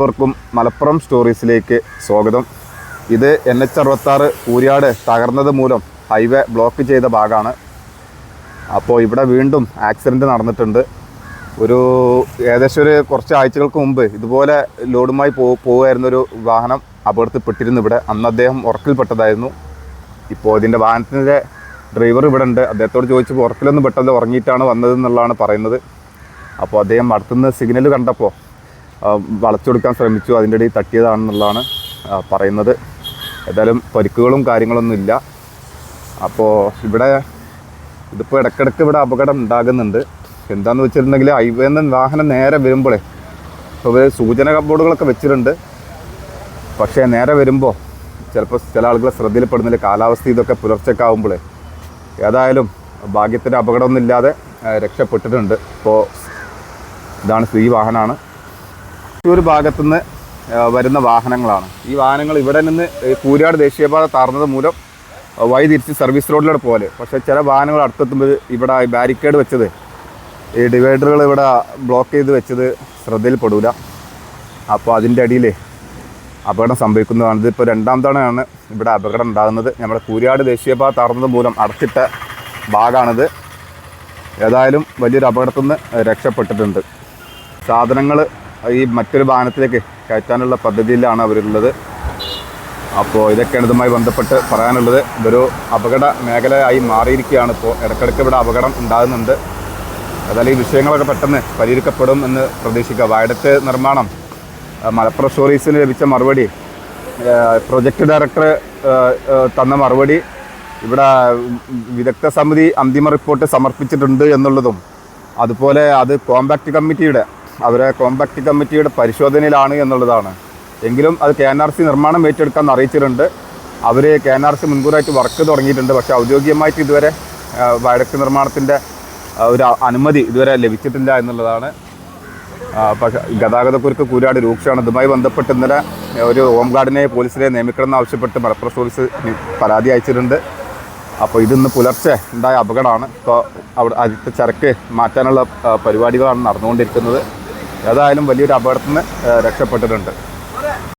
എല്ലാവർക്കും മലപ്പുറം സ്റ്റോറീസിലേക്ക് സ്വാഗതം. ഇത് എൻ എച്ച് അറുപത്താറ് കൂരിയാട് തകർന്നത് മൂലം ഹൈവേ ബ്ലോക്ക് ചെയ്ത ഭാഗമാണ്. അപ്പോൾ ഇവിടെ വീണ്ടും ആക്സിഡന്റ് നടന്നിട്ടുണ്ട്. ഒരു ഏകദേശം ഒരു കുറച്ച് ആഴ്ചകൾക്ക് മുമ്പ് ഇതുപോലെ ലോഡുമായി പോ പോകുമായിരുന്നൊരു വാഹനം അപകടത്തിൽപ്പെട്ടിരുന്നു ഇവിടെ. അന്ന് അദ്ദേഹം ഉറക്കിൽപ്പെട്ടതായിരുന്നു ഇപ്പോൾ ഇതിന്റെ വാഹനത്തിന്റെ ഡ്രൈവർ ഇവിടെ ഉണ്ട്. അദ്ദേഹത്തോട് ചോദിച്ചപ്പോൾ ഉറക്കിലൊന്നും പെട്ടെന്ന് ഉറങ്ങിയിട്ടാണ് വന്നതെന്നുള്ളതാണ് പറയുന്നത്. അപ്പോൾ അദ്ദേഹം അടുത്തുനിന്ന് സിഗ്നൽ കണ്ടപ്പോൾ വളച്ചൊടുക്കാൻ ശ്രമിച്ചു. അതിന്റെ ഇടയിൽ തട്ടിയതാണെന്നുള്ളതാണ് പറയുന്നത്. ഏതായാലും പരിക്കുകളും കാര്യങ്ങളൊന്നും ഇല്ല. അപ്പോൾ ഇവിടെ ഇതിപ്പോൾ ഇടയ്ക്കിടയ്ക്ക് ഇവിടെ അപകടം ഉണ്ടാകുന്നുണ്ട്. എന്താണെന്ന് വെച്ചിട്ടുണ്ടെങ്കിൽ ഹൈവേ നിന്ന് വാഹനം നേരെ വരുമ്പോഴേ ഇപ്പോൾ ഇവർ സൂചന ബോർഡുകളൊക്കെ വെച്ചിട്ടുണ്ട്. പക്ഷേ നേരെ വരുമ്പോൾ ചിലപ്പോൾ ചില ആളുകളെ ശ്രദ്ധയിൽപ്പെടുന്നില്ല കാലാവസ്ഥ ഇതൊക്കെ പുലർച്ചയ്ക്ക് ആകുമ്പോഴേ ഏതായാലും ഭാഗ്യത്തിന്റെ അപകടമൊന്നുമില്ലാതെ രക്ഷപ്പെട്ടിട്ടുണ്ട്. ഇപ്പോൾ ഇതാണ് സ്ത്രീ വാഹനമാണ്. തൃശ്ശൂർ ഭാഗത്തുനിന്ന് നിന്ന് വരുന്ന വാഹനങ്ങളാണ്. ഈ വാഹനങ്ങൾ ഇവിടെ നിന്ന് കൂരിയാട് ദേശീയപാത താർന്നത് മൂലം വഴി തിരിച്ച് സർവീസ് റോഡിലൂടെ പോലെ പക്ഷേ ചില വാഹനങ്ങൾ അടുത്തെത്തുമ്പോൾ ഇവിടെ ബാരിക്കേഡ് വെച്ചത് ഈ ഡിവൈഡറുകൾ ഇവിടെ ബ്ലോക്ക് ചെയ്ത് വെച്ചത് ശ്രദ്ധയിൽപ്പെടില്ല അപ്പോൾ അതിന്റെ അടിയിൽ അപകടം സംഭവിക്കുന്നതാണ്. ഇതിപ്പോൾ രണ്ടാം തവണയാണ് ഇവിടെ അപകടം ഉണ്ടാകുന്നത്. നമ്മുടെ കൂരിയാട് ദേശീയപാത താർന്നത് മൂലം അടച്ചിട്ട ഭാഗമാണിത്. ഏതായാലും വലിയൊരു അപകടത്തിൽ നിന്ന് രക്ഷപ്പെട്ടിട്ടുണ്ട്. സാധനങ്ങൾ ഈ മറ്റൊരു വാഹനത്തിലേക്ക് കയറ്റാനുള്ള പദ്ധതിയിലാണ് അവരുള്ളത്. അപ്പോൾ ഇതൊക്കെയാണ് ഇതുമായി ബന്ധപ്പെട്ട് പറയാനുള്ളത്. ഇതൊരു അപകട മേഖലയായി മാറിയിരിക്കുകയാണ്. ഇപ്പോൾ ഇടയ്ക്കിടയ്ക്ക് ഇവിടെ അപകടം ഉണ്ടാകുന്നുണ്ട്. അതായത് ഈ വിഷയങ്ങളൊക്കെ പെട്ടെന്ന് പരിഹരിക്കപ്പെടും എന്ന് പ്രതീക്ഷിക്കുക. വയഡക്ട് നിർമ്മാണം മലപ്പുറം സ്റ്റോറീസിന് ലഭിച്ച മറുപടി പ്രൊജക്ട് ഡയറക്ടർ തന്ന മറുപടി ഇവിടെ വിദഗ്ധ സമിതി അന്തിമ റിപ്പോർട്ട് സമർപ്പിച്ചിട്ടുണ്ട് എന്നുള്ളതും അതുപോലെ അത് കോമ്പാക്ട് കമ്മിറ്റിയുടെ അവരെ കോമ്പാക്ട് കമ്മിറ്റിയുടെ പരിശോധനയിലാണ് എന്നുള്ളതാണ്. എങ്കിലും അത് കെ എൻ ആർ സി നിർമ്മാണം ഏറ്റെടുക്കാമെന്ന് അറിയിച്ചിട്ടുണ്ട്. അവർ കെ എൻ ആർ സി മുൻകൂറായിട്ട് വർക്ക് തുടങ്ങിയിട്ടുണ്ട്. പക്ഷേ ഔദ്യോഗികമായിട്ട് ഇതുവരെ വഴക്ക് നിർമ്മാണത്തിന്റെ ഒരു അനുമതി ഇതുവരെ ലഭിച്ചിട്ടില്ല എന്നുള്ളതാണ്. പക്ഷേ ഗതാഗതക്കുരുക്ക് കൂരാട് രൂക്ഷമാണ്. ഇതുമായി ബന്ധപ്പെട്ട് ഇന്നലെ ഒരു ഹോം ഗാർഡിനെ പോലീസിനെ നിയമിക്കണമെന്ന് ആവശ്യപ്പെട്ട് മലപ്പുറം പോലീസ് പരാതി അയച്ചിട്ടുണ്ട്. അപ്പോൾ ഇതിന്ന് പുലർച്ചെ ഉണ്ടായ അപകടമാണ്. ഇപ്പോൾ അവിടെ അതിന്റെ ചരക്ക് മാറ്റാനുള്ള പരിപാടികളാണ് നടന്നുകൊണ്ടിരിക്കുന്നത്. ഏതായാലും വലിയൊരു അപകടത്തിൽ നിന്ന് രക്ഷപ്പെട്ടിട്ടുണ്ട്.